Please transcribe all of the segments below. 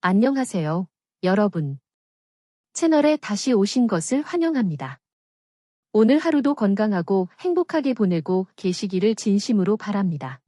안녕하세요, 여러분. 채널에 다시 오신 것을 환영합니다. 오늘 하루도 건강하고 행복하게 보내고 계시기를 진심으로 바랍니다.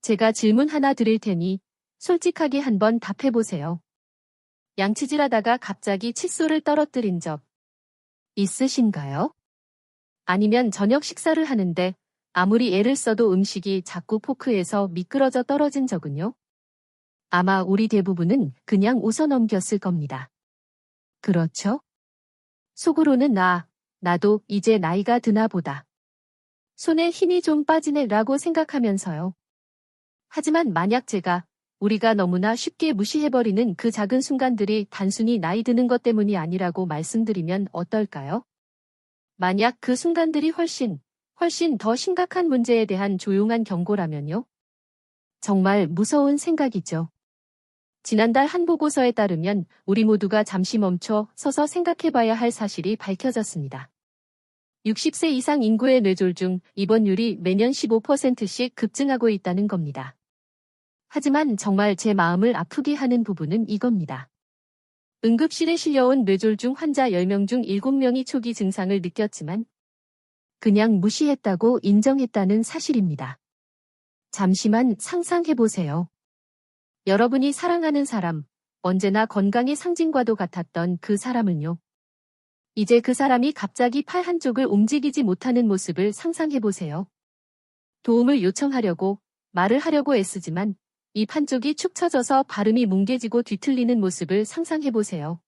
제가 질문 하나 드릴 테니 솔직하게 한번 답해보세요. 양치질하다가 갑자기 칫솔을 떨어뜨린 적 있으신가요? 아니면 저녁 식사를 하는데 아무리 애를 써도 음식이 자꾸 포크에서 미끄러져 떨어진 적은요? 아마 우리 대부분은 그냥 웃어 넘겼을 겁니다. 그렇죠? 속으로는 나, 나도 이제 나이가 드나 보다. 손에 힘이 좀 빠지네 라고 생각하면서요. 하지만 만약 제가 우리가 너무나 쉽게 무시해버리는 그 작은 순간들이 단순히 나이 드는 것 때문이 아니라고 말씀드리면 어떨까요? 만약 그 순간들이 훨씬, 훨씬 더 심각한 문제에 대한 조용한 경고라면요? 정말 무서운 생각이죠. 지난달 한 보고서에 따르면 우리 모두가 잠시 멈춰 서서 생각해봐야 할 사실이 밝혀졌습니다. 60세 이상 인구의 뇌졸 중 입원율이 매년 15%씩 급증하고 있다는 겁니다. 하지만 정말 제 마음을 아프게 하는 부분은 이겁니다. 응급실에 실려온 뇌졸 중 환자 10명 중 7명이 초기 증상을 느꼈지만 그냥 무시했다고 인정했다는 사실입니다. 잠시만 상상해보세요. 여러분이 사랑하는 사람, 언제나 건강의 상징과도 같았던 그 사람은요. 이제 그 사람이 갑자기 팔 한쪽을 움직이지 못하는 모습을 상상해보세요. 도움을 요청하려고 말을 하려고 애쓰지만 입 한쪽이 축 처져서 발음이 뭉개지고 뒤틀리는 모습을 상상해보세요.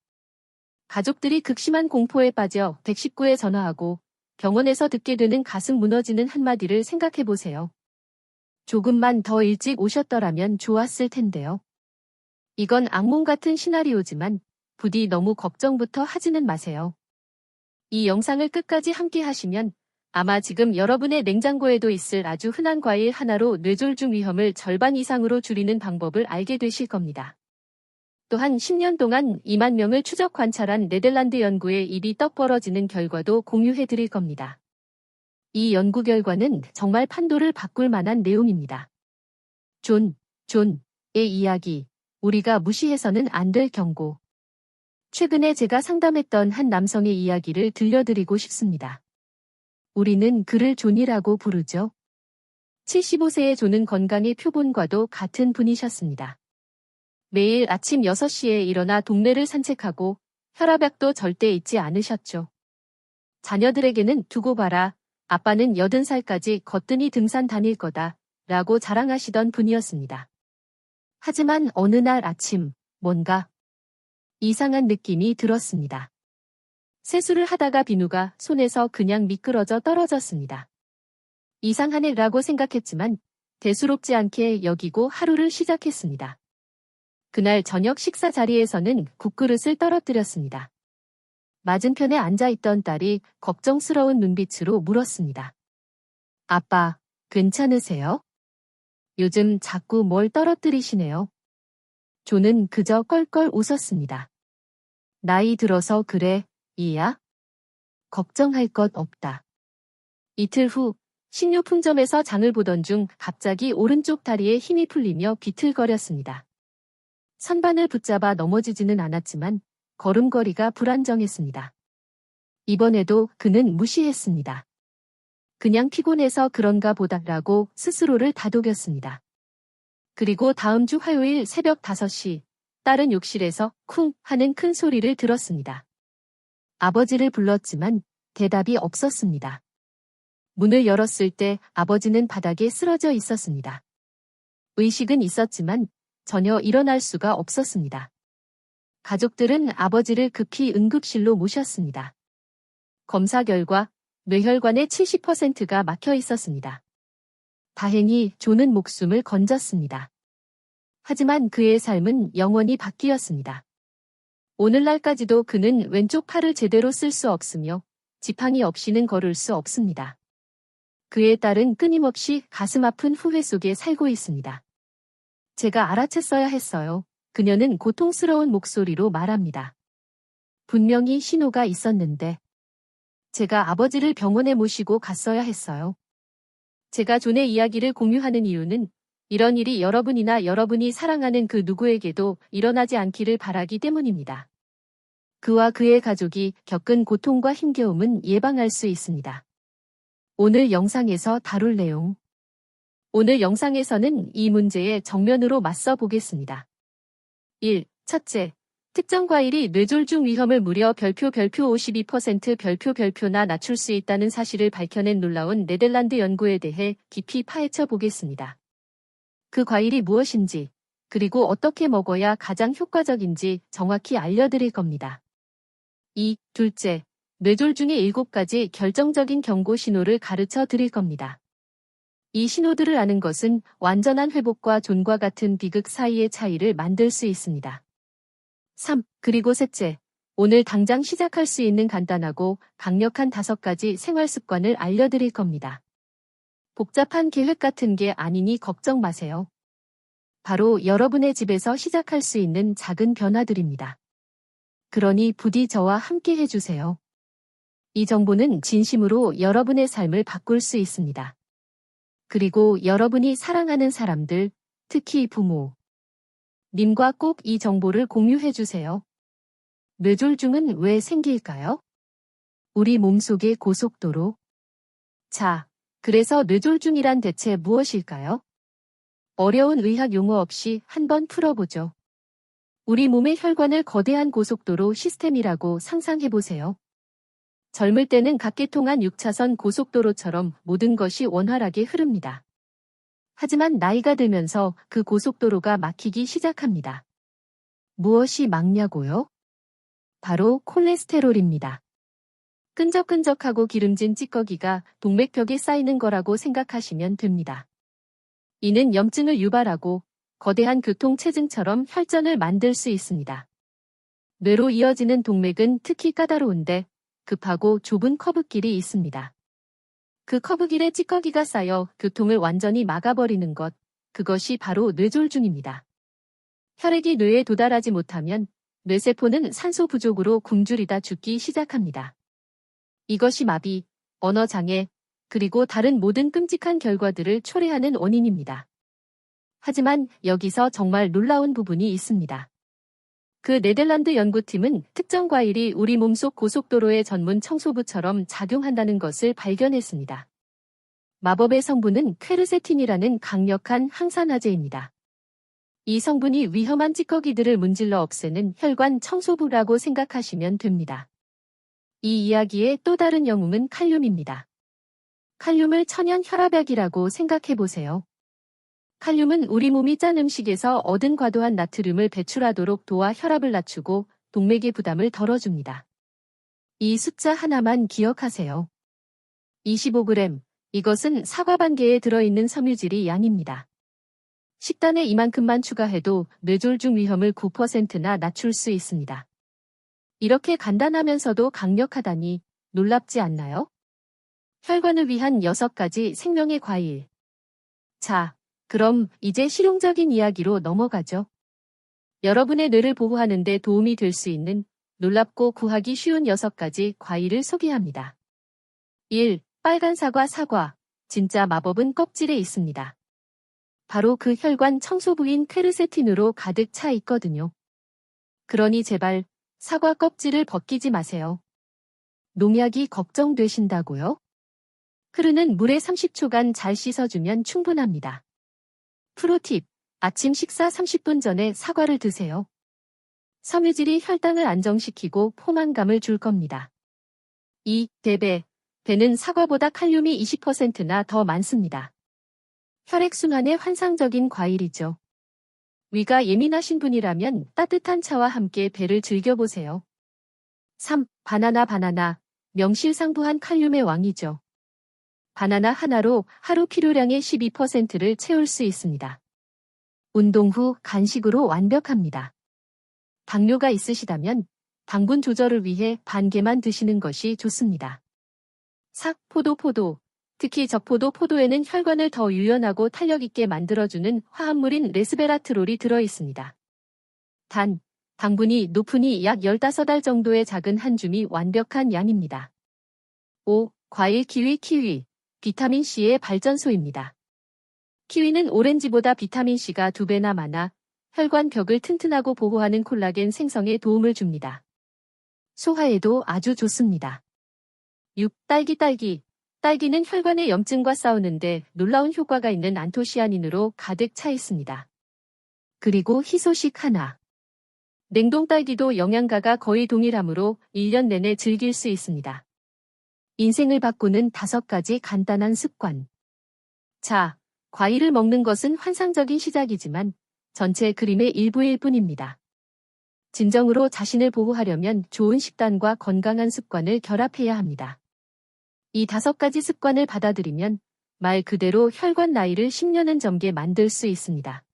가족들이 극심한 공포에 빠져 119에 전화하고 병원에서 듣게 되는 가슴 무너지는 한마디를 생각해보세요. 조금만 더 일찍 오셨더라면 좋았을 텐데요. 이건 악몽 같은 시나리오지만 부디 너무 걱정부터 하지는 마세요. 이 영상을 끝까지 함께 하시면 아마 지금 여러분의 냉장고에도 있을 아주 흔한 과일 하나로 뇌졸중 위험을 절반 이상으로 줄이는 방법을 알게 되실 겁니다. 또한 10년 동안 2만 명을 추적 관찰한 네덜란드 연구의 입이 떡 벌어지는 결과도 공유해 드릴 겁니다. 이 연구 결과는 정말 판도를 바꿀 만한 내용입니다. 존, 존의 이야기, 우리가 무시해서는 안 될 경고. 최근에 제가 상담했던 한 남성의 이야기를 들려드리고 싶습니다. 우리는 그를 존이라고 부르죠. 75세의 존은 건강의 표본과도 같은 분이셨습니다. 매일 아침 6시에 일어나 동네를 산책하고 혈압약도 절대 잊지 않으셨죠. 자녀들에게는 두고 봐라. 아빠는 80살까지 거뜬히 등산 다닐 거다. 라고 자랑하시던 분이었습니다. 하지만 어느 날 아침 뭔가 이상한 느낌이 들었습니다. 세수를 하다가 비누가 손에서 그냥 미끄러져 떨어졌습니다. 이상하네 라고 생각했지만 대수롭지 않게 여기고 하루를 시작했습니다. 그날 저녁 식사 자리에서는 국그릇을 떨어뜨렸습니다. 맞은편에 앉아있던 딸이 걱정스러운 눈빛으로 물었습니다. 아빠, 괜찮으세요? 요즘 자꾸 뭘 떨어뜨리시네요. 조는 그저 껄껄 웃었습니다. 나이 들어서 그래, 이야? 걱정할 것 없다. 이틀 후 식료품점에서 장을 보던 중 갑자기 오른쪽 다리에 힘이 풀리며 비틀거렸습니다. 선반을 붙잡아 넘어지지는 않았지만 걸음걸이가 불안정했습니다. 이번에도 그는 무시했습니다. 그냥 피곤해서 그런가 보다라고 스스로를 다독였습니다. 그리고 다음 주 화요일 새벽 5시 딸은 욕실에서 쿵 하는 큰 소리를 들었습니다. 아버지를 불렀지만 대답이 없었습니다. 문을 열었을 때 아버지는 바닥에 쓰러져 있었습니다. 의식은 있었지만 전혀 일어날 수가 없었습니다. 가족들은 아버지를 급히 응급실로 모셨습니다. 검사 결과 뇌혈관의 70%가 막혀 있었습니다. 다행히 조는 목숨을 건졌습니다. 하지만 그의 삶은 영원히 바뀌었습니다. 오늘날까지도 그는 왼쪽 팔을 제대로 쓸 수 없으며 지팡이 없이는 걸을 수 없습니다. 그의 딸은 끊임없이 가슴 아픈 후회 속에 살고 있습니다. 제가 알아챘어야 했어요. 그녀는 고통스러운 목소리로 말합니다. 분명히 신호가 있었는데 제가 아버지를 병원에 모시고 갔어야 했어요. 제가 존의 이야기를 공유하는 이유는 이런 일이 여러분이나 여러분이 사랑하는 그 누구에게도 일어나지 않기를 바라기 때문입니다. 그와 그의 가족이 겪은 고통과 힘겨움은 예방할 수 있습니다. 오늘 영상에서 다룰 내용. 오늘 영상에서는 이 문제에 정면으로 맞서 보겠습니다. 1. 첫째, 특정 과일이 뇌졸중 위험을 무려 별표 별표 52% 별표 별표나 낮출 수 있다는 사실을 밝혀낸 놀라운 네덜란드 연구에 대해 깊이 파헤쳐 보겠습니다. 그 과일이 무엇인지, 그리고 어떻게 먹어야 가장 효과적인지 정확히 알려드릴 겁니다. 2. 둘째, 뇌졸중의 7가지 결정적인 경고 신호를 가르쳐 드릴 겁니다. 이 신호들을 아는 것은 완전한 회복과 존과 같은 비극 사이의 차이를 만들 수 있습니다. 3. 그리고 셋째, 오늘 당장 시작할 수 있는 간단하고 강력한 다섯 가지 생활 습관을 알려드릴 겁니다. 복잡한 계획 같은 게 아니니 걱정 마세요. 바로 여러분의 집에서 시작할 수 있는 작은 변화들입니다. 그러니 부디 저와 함께 해주세요. 이 정보는 진심으로 여러분의 삶을 바꿀 수 있습니다. 그리고 여러분이 사랑하는 사람들, 특히 부모, 님과 꼭 이 정보를 공유해 주세요. 뇌졸중은 왜 생길까요? 우리 몸속의 고속도로. 자, 그래서 뇌졸중이란 대체 무엇일까요? 어려운 의학 용어 없이 한번 풀어보죠. 우리 몸의 혈관을 거대한 고속도로 시스템이라고 상상해 보세요. 젊을 때는 각계통한 6차선 고속도로처럼 모든 것이 원활하게 흐릅니다. 하지만 나이가 들면서 그 고속도로가 막히기 시작합니다. 무엇이 막냐고요? 바로 콜레스테롤입니다. 끈적끈적하고 기름진 찌꺼기가 동맥벽에 쌓이는 거라고 생각하시면 됩니다. 이는 염증을 유발하고 거대한 교통체증처럼 혈전을 만들 수 있습니다. 뇌로 이어지는 동맥은 특히 까다로운데 급하고 좁은 커브길이 있습니다. 그 커브길에 찌꺼기가 쌓여 교통을 완전히 막아버리는 것, 그것이 바로 뇌졸중입니다. 혈액이 뇌에 도달하지 못하면 뇌세포는 산소 부족으로 굶주리다 죽기 시작합니다. 이것이 마비, 언어장애, 그리고 다른 모든 끔찍한 결과들을 초래하는 원인입니다. 하지만 여기서 정말 놀라운 부분이 있습니다. 그 네덜란드 연구팀은 특정 과일이 우리 몸속 고속도로의 전문 청소부처럼 작용한다는 것을 발견했습니다. 마법의 성분은 퀘르세틴이라는 강력한 항산화제입니다. 이 성분이 위험한 찌꺼기들을 문질러 없애는 혈관 청소부라고 생각하시면 됩니다. 이 이야기의 또 다른 영웅은 칼륨입니다. 칼륨을 천연 혈압약이라고 생각해 보세요. 칼륨은 우리 몸이 짠 음식에서 얻은 과도한 나트륨을 배출하도록 도와 혈압을 낮추고 동맥의 부담을 덜어줍니다. 이 숫자 하나만 기억하세요. 25g. 이것은 사과 반 개에 들어있는 섬유질이 양입니다. 식단에 이만큼만 추가해도 뇌졸중 위험을 9%나 낮출 수 있습니다. 이렇게 간단하면서도 강력하다니 놀랍지 않나요? 혈관을 위한 6가지 생명의 과일. 자, 그럼 이제 실용적인 이야기로 넘어가죠. 여러분의 뇌를 보호하는 데 도움이 될 수 있는 놀랍고 구하기 쉬운 6가지 과일을 소개합니다. 1. 빨간 사과 사과. 진짜 마법은 껍질에 있습니다. 바로 그 혈관 청소 부인 퀘르세틴으로 가득 차 있거든요. 그러니 제발 사과 껍질을 벗기지 마세요. 농약이 걱정되신다고요? 흐르는 물에 30초간 잘 씻어주면 충분합니다. 프로팁. 아침 식사 30분 전에 사과를 드세요. 섬유질이 혈당을 안정시키고 포만감을 줄 겁니다. 2. 대배. 배는 사과보다 칼륨이 20%나 더 많습니다. 혈액순환의 환상적인 과일이죠. 위가 예민하신 분이라면 따뜻한 차와 함께 배를 즐겨보세요. 3. 바나나 바나나. 명실상부한 칼륨의 왕이죠. 바나나 하나로 하루 필요량의 12%를 채울 수 있습니다. 운동 후 간식으로 완벽합니다. 당뇨가 있으시다면 당분 조절을 위해 반 개만 드시는 것이 좋습니다. 삭, 포도, 포도. 특히 적포도 포도에는 혈관을 더 유연하고 탄력 있게 만들어주는 화합물인 레스베라트롤이 들어있습니다. 단, 당분이 높으니 약 15알 정도의 작은 한 줌이 완벽한 양입니다. 5. 과일 키위 키위. 비타민C의 발전소입니다. 키위는 오렌지보다 비타민C가 두 배나 많아 혈관 벽을 튼튼하고 보호하는 콜라겐 생성에 도움을 줍니다. 소화에도 아주 좋습니다. 6. 딸기 딸기. 딸기는 혈관의 염증과 싸우는데 놀라운 효과가 있는 안토시아닌으로 가득 차 있습니다. 그리고 희소식 하나. 냉동 딸기도 영양가가 거의 동일하므로 1년 내내 즐길 수 있습니다. 인생을 바꾸는 다섯 가지 간단한 습관. 자, 과일을 먹는 것은 환상적인 시작이지만 전체 그림의 일부일 뿐입니다. 진정으로 자신을 보호하려면 좋은 식단과 건강한 습관을 결합해야 합니다. 이 다섯 가지 습관을 받아들이면 말 그대로 혈관 나이를 10년은 젊게 만들 수 있습니다.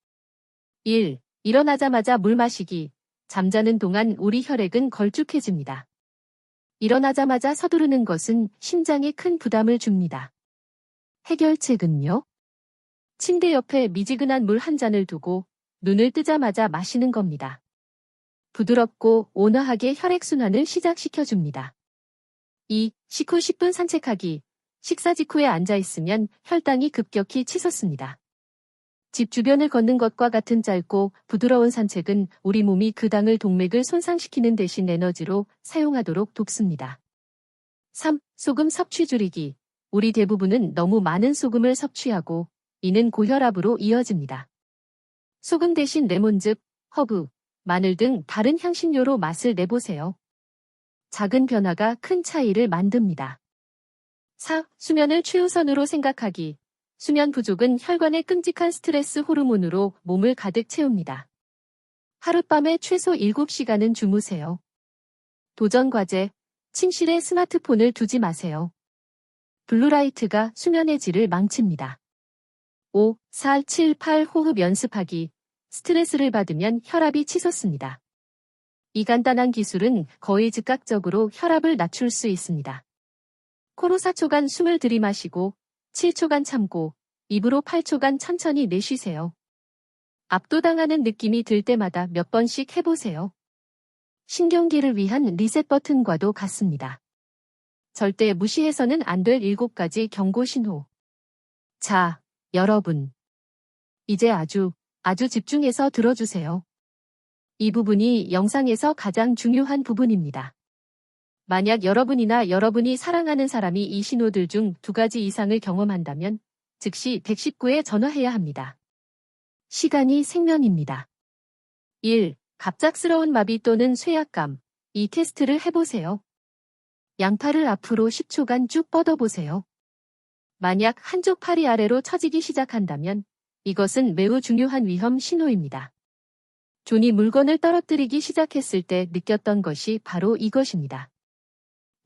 1. 일어나자마자 물 마시기. 잠자는 동안 우리 혈액은 걸쭉해집니다. 일어나자마자 서두르는 것은 심장에 큰 부담을 줍니다. 해결책은요? 침대 옆에 미지근한 물 한 잔을 두고 눈을 뜨자마자 마시는 겁니다. 부드럽고 온화하게 혈액순환을 시작시켜줍니다. 2. 식후 10분 산책하기. 식사 직후에 앉아있으면 혈당이 급격히 치솟습니다. 집 주변을 걷는 것과 같은 짧고 부드러운 산책은 우리 몸이 그 당을 동맥을 손상시키는 대신 에너지로 사용하도록 돕습니다. 3. 소금 섭취 줄이기. 우리 대부분은 너무 많은 소금을 섭취하고 이는 고혈압으로 이어집니다. 소금 대신 레몬즙, 허브, 마늘 등 다른 향신료로 맛을 내보세요. 작은 변화가 큰 차이를 만듭니다. 4. 수면을 최우선으로 생각하기. 수면 부족은 혈관의 끔찍한 스트레스 호르몬으로 몸을 가득 채웁니다. 하룻밤에 최소 7시간은 주무세요. 도전 과제, 침실에 스마트폰을 두지 마세요. 블루라이트가 수면의 질을 망칩니다. 5, 4, 7, 8 호흡 연습하기. 스트레스를 받으면 혈압이 치솟습니다. 이 간단한 기술은 거의 즉각적으로 혈압을 낮출 수 있습니다. 코로 4초간 숨을 들이마시고 7초간 참고 입으로 8초간 천천히 내쉬세요. 압도당하는 느낌이 들 때마다 몇 번씩 해보세요. 신경계를 위한 리셋 버튼과도 같습니다. 절대 무시해서는 안 될 7가지 경고 신호. 자, 여러분. 이제 아주, 아주 집중해서 들어주세요. 이 부분이 영상에서 가장 중요한 부분입니다. 만약 여러분이나 여러분이 사랑하는 사람이 이 신호들 중 두 가지 이상을 경험한다면 즉시 119에 전화해야 합니다. 시간이 생명입니다. 1. 갑작스러운 마비 또는 쇠약감. 이 테스트를 해보세요. 양팔을 앞으로 10초간 쭉 뻗어보세요. 만약 한쪽 팔이 아래로 처지기 시작한다면 이것은 매우 중요한 위험 신호입니다. 존이 물건을 떨어뜨리기 시작했을 때 느꼈던 것이 바로 이것입니다.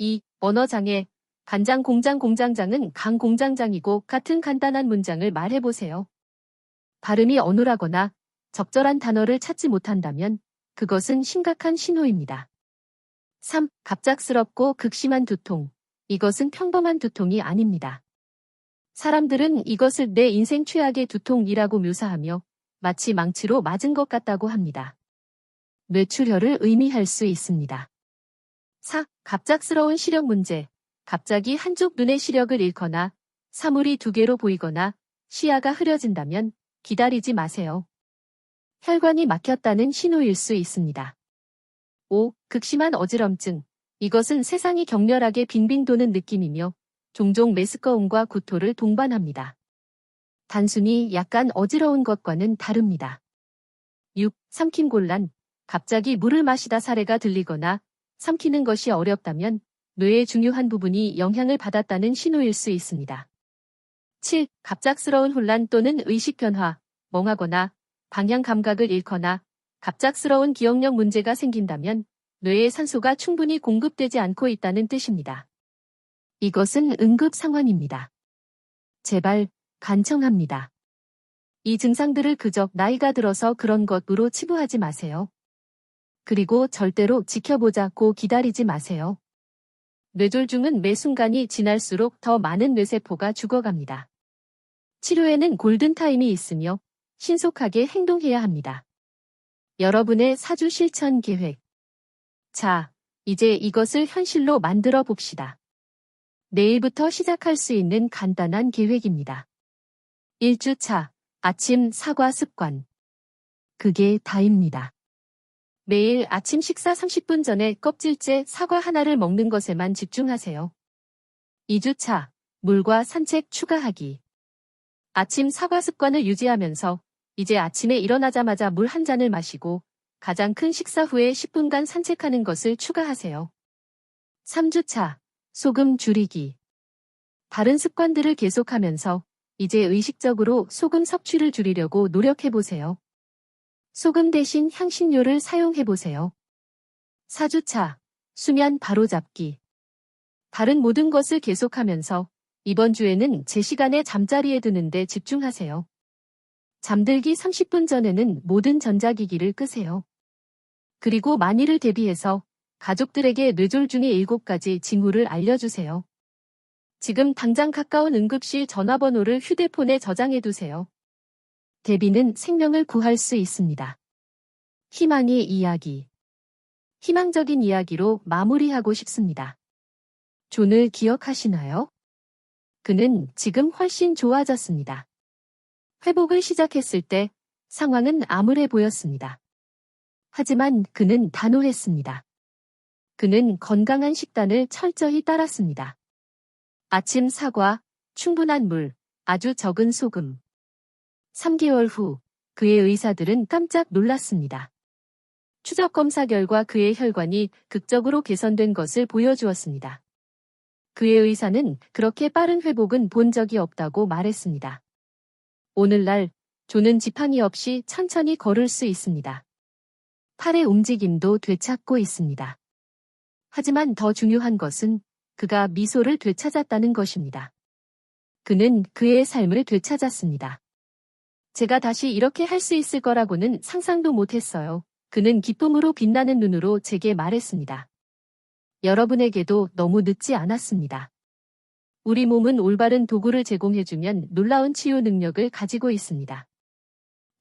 2. 언어장애. 간장 공장 공장장은 강 공장장이고 같은 간단한 문장을 말해보세요. 발음이 어눌하거나 적절한 단어를 찾지 못한다면 그것은 심각한 신호입니다. 3. 갑작스럽고 극심한 두통. 이것은 평범한 두통이 아닙니다. 사람들은 이것을 내 인생 최악의 두통이라고 묘사하며 마치 망치로 맞은 것 같다고 합니다. 뇌출혈을 의미할 수 있습니다. 4. 갑작스러운 시력 문제. 갑자기 한쪽 눈의 시력을 잃거나 사물이 두 개로 보이거나 시야가 흐려진다면 기다리지 마세요. 혈관이 막혔다는 신호일 수 있습니다. 5. 극심한 어지럼증. 이것은 세상이 격렬하게 빙빙 도는 느낌이며 종종 메스꺼움과 구토를 동반합니다. 단순히 약간 어지러운 것과는 다릅니다. 6. 삼킴 곤란. 갑자기 물을 마시다 사례가 들리거나 삼키는 것이 어렵다면 뇌의 중요한 부분이 영향을 받았다는 신호일 수 있습니다. 7. 갑작스러운 혼란 또는 의식 변화, 멍하거나 방향 감각을 잃거나 갑작스러운 기억력 문제가 생긴다면 뇌에 산소가 충분히 공급되지 않고 있다는 뜻입니다. 이것은 응급 상황입니다. 제발 간청합니다. 이 증상들을 그저 나이가 들어서 그런 것으로 치부하지 마세요. 그리고 절대로 지켜보자고 기다리지 마세요. 뇌졸중은 매 순간이 지날수록 더 많은 뇌세포가 죽어갑니다. 치료에는 골든타임이 있으며 신속하게 행동해야 합니다. 여러분의 사주 실천 계획. 자, 이제 이것을 현실로 만들어 봅시다. 내일부터 시작할 수 있는 간단한 계획입니다. 1주차, 아침 사과 습관. 그게 다입니다. 매일 아침 식사 30분 전에 껍질째 사과 하나를 먹는 것에만 집중하세요. 2주차, 물과 산책 추가하기. 아침 사과 습관을 유지하면서 이제 아침에 일어나자마자 물 한 잔을 마시고 가장 큰 식사 후에 10분간 산책하는 것을 추가하세요. 3주차, 소금 줄이기. 다른 습관들을 계속하면서 이제 의식적으로 소금 섭취를 줄이려고 노력해보세요. 소금 대신 향신료를 사용해보세요. 4주차, 수면 바로잡기. 다른 모든 것을 계속하면서 이번 주에는 제 시간에 잠자리에 드는데 집중하세요. 잠들기 30분 전에는 모든 전자기기를 끄세요. 그리고 만일을 대비해서 가족들에게 뇌졸중의 7가지 징후를 알려주세요. 지금 당장 가까운 응급실 전화번호를 휴대폰에 저장해두세요. 대비는 생명을 구할 수 있습니다. 희망의 이야기. 희망적인 이야기로 마무리하고 싶습니다. 존을 기억하시나요? 그는 지금 훨씬 좋아졌습니다. 회복을 시작했을 때 상황은 암울해 보였습니다. 하지만 그는 단호했습니다. 그는 건강한 식단을 철저히 따랐습니다. 아침 사과, 충분한 물, 아주 적은 소금. 3개월 후 그의 의사들은 깜짝 놀랐습니다. 추적 검사 결과 그의 혈관이 극적으로 개선된 것을 보여주었습니다. 그의 의사는 그렇게 빠른 회복은 본 적이 없다고 말했습니다. 오늘날 조는 지팡이 없이 천천히 걸을 수 있습니다. 팔의 움직임도 되찾고 있습니다. 하지만 더 중요한 것은 그가 미소를 되찾았다는 것입니다. 그는 그의 삶을 되찾았습니다. 제가 다시 이렇게 할 수 있을 거라고는 상상도 못했어요. 그는 기쁨으로 빛나는 눈으로 제게 말했습니다. 여러분에게도 너무 늦지 않았습니다. 우리 몸은 올바른 도구를 제공해주면 놀라운 치유 능력을 가지고 있습니다.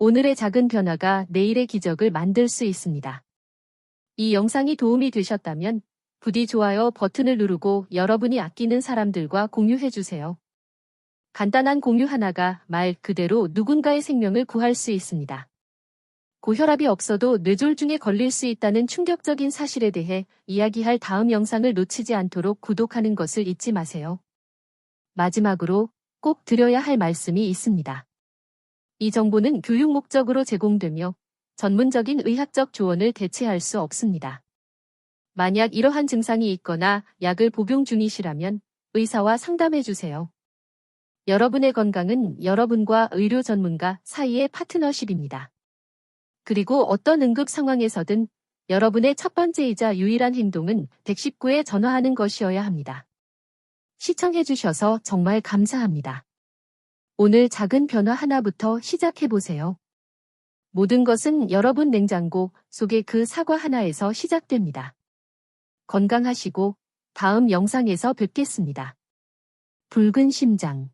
오늘의 작은 변화가 내일의 기적을 만들 수 있습니다. 이 영상이 도움이 되셨다면 부디 좋아요 버튼을 누르고 여러분이 아끼는 사람들과 공유해주세요. 간단한 공유 하나가 말 그대로 누군가의 생명을 구할 수 있습니다. 고혈압이 없어도 뇌졸중에 걸릴 수 있다는 충격적인 사실에 대해 이야기할 다음 영상을 놓치지 않도록 구독하는 것을 잊지 마세요. 마지막으로 꼭 드려야 할 말씀이 있습니다. 이 정보는 교육 목적으로 제공되며 전문적인 의학적 조언을 대체할 수 없습니다. 만약 이러한 증상이 있거나 약을 복용 중이시라면 의사와 상담해 주세요. 여러분의 건강은 여러분과 의료 전문가 사이의 파트너십입니다. 그리고 어떤 응급 상황에서든 여러분의 첫 번째이자 유일한 행동은 119에 전화하는 것이어야 합니다. 시청해 주셔서 정말 감사합니다. 오늘 작은 변화 하나부터 시작해 보세요. 모든 것은 여러분 냉장고 속의 그 사과 하나에서 시작됩니다. 건강하시고 다음 영상에서 뵙겠습니다. 붉은 심장